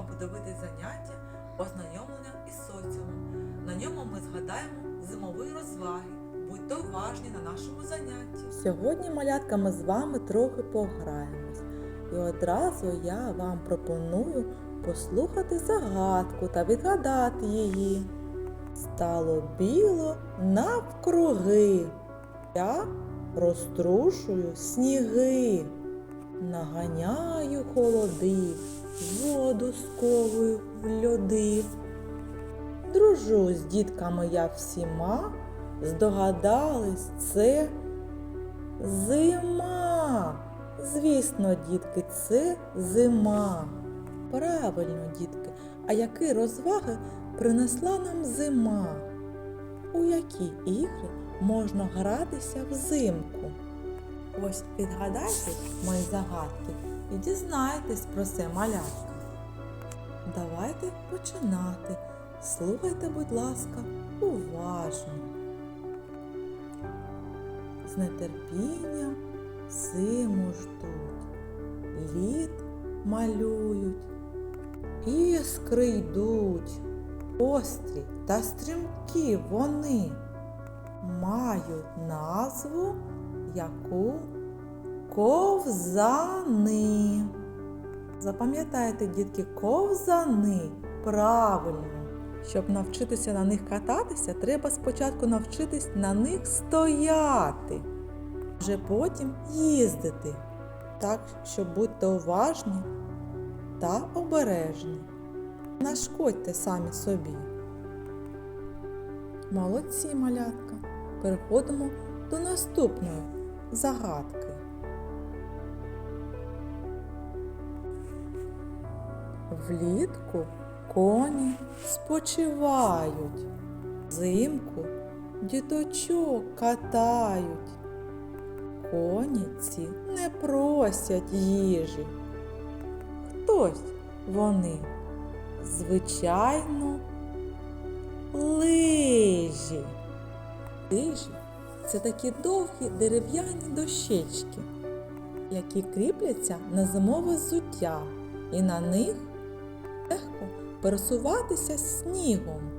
можемо подивитись заняття, ознайомлення із соціумом. На ньому ми згадаємо зимові розваги. Будьте уважні на нашому занятті. Сьогодні, малятка, ми з вами трохи пограємось. І одразу я вам пропоную послухати загадку та відгадати її. Стало біло навкруги. Я розтрушую сніги, наганяю холоди воду сковую в льоди. Дружу з дітками я всіма, здогадались, це зима. Звісно, дітки, це зима. Правильно, дітки. А які розваги принесла нам зима? У які ігри можна гратися взимку? Ось відгадайте мої загадки і дізнайтесь про це малятка. Давайте починати. Слухайте, будь ласка, уважно. З нетерпінням зиму ждуть, лід малюють, іскри йдуть, острі та стрімкі вони мають назву яку ковзани. Запам'ятайте, дітки, ковзани правильно. Щоб навчитися на них кататися, треба спочатку навчитись на них стояти, вже потім їздити. Так що будьте уважні та обережні. Нашкодьте самі собі. Молодці, малятка. Переходимо до наступної загадки. Влітку коні спочивають, взимку діточок катають. Коні ці не просять їжі. Хтось вони, звичайно, лижі. Лижі це такі довгі дерев'яні дощечки, які кріпляться на зимове взуття, і на них пересуватися снігом.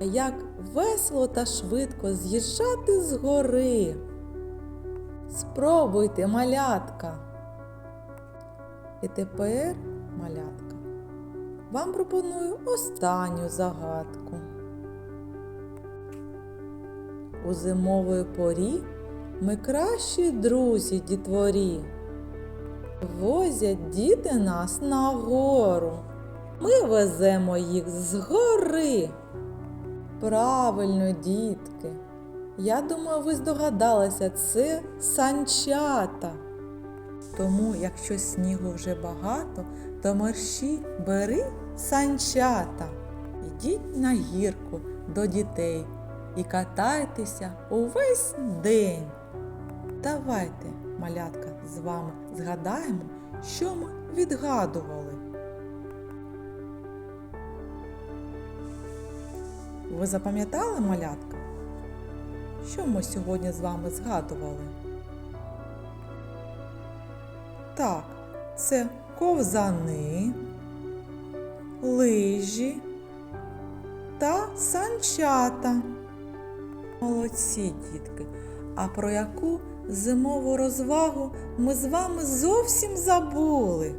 Як весело та швидко з'їжджати з гори. Спробуйте, малятка. І тепер, малятка, вам пропоную останню загадку. У зимової порі ми кращі друзі дітворі. Возять діти нас на гору. Ми веземо їх з гори. Правильно, дітки. Я думаю, ви здогадалися, це санчата. Тому, якщо снігу вже багато, то мерщі бери санчата. Ідіть на гірку до дітей і катайтеся увесь день. Давайте, малятка, з вами згадаємо, що ми відгадували. Ви запам'ятали малятка? Що ми сьогодні з вами згадували? Так, це ковзани, лижі та санчата. Молодці, дітки. А про яку зимову розвагу ми з вами зовсім забули?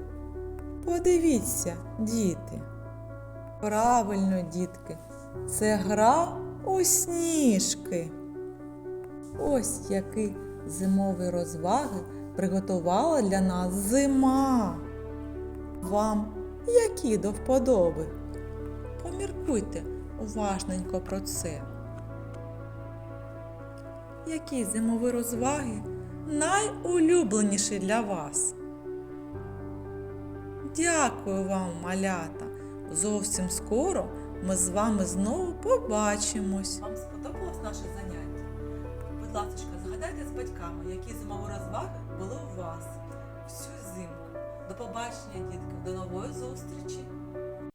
Подивіться, діти. Правильно, дітки, це гра у сніжки. Ось які зимові розваги приготувала для нас зима. Вам які до вподоби? Поміркуйте уважненько про це. Які зимові розваги найулюбленіші для вас? Дякую вам, малята! Зовсім скоро ми з вами знову побачимось. Вам сподобалось наше заняття? Будь ласка, згадайте з батьками, які зимові розваги були у вас всю зиму. До побачення, дітки, до нової зустрічі!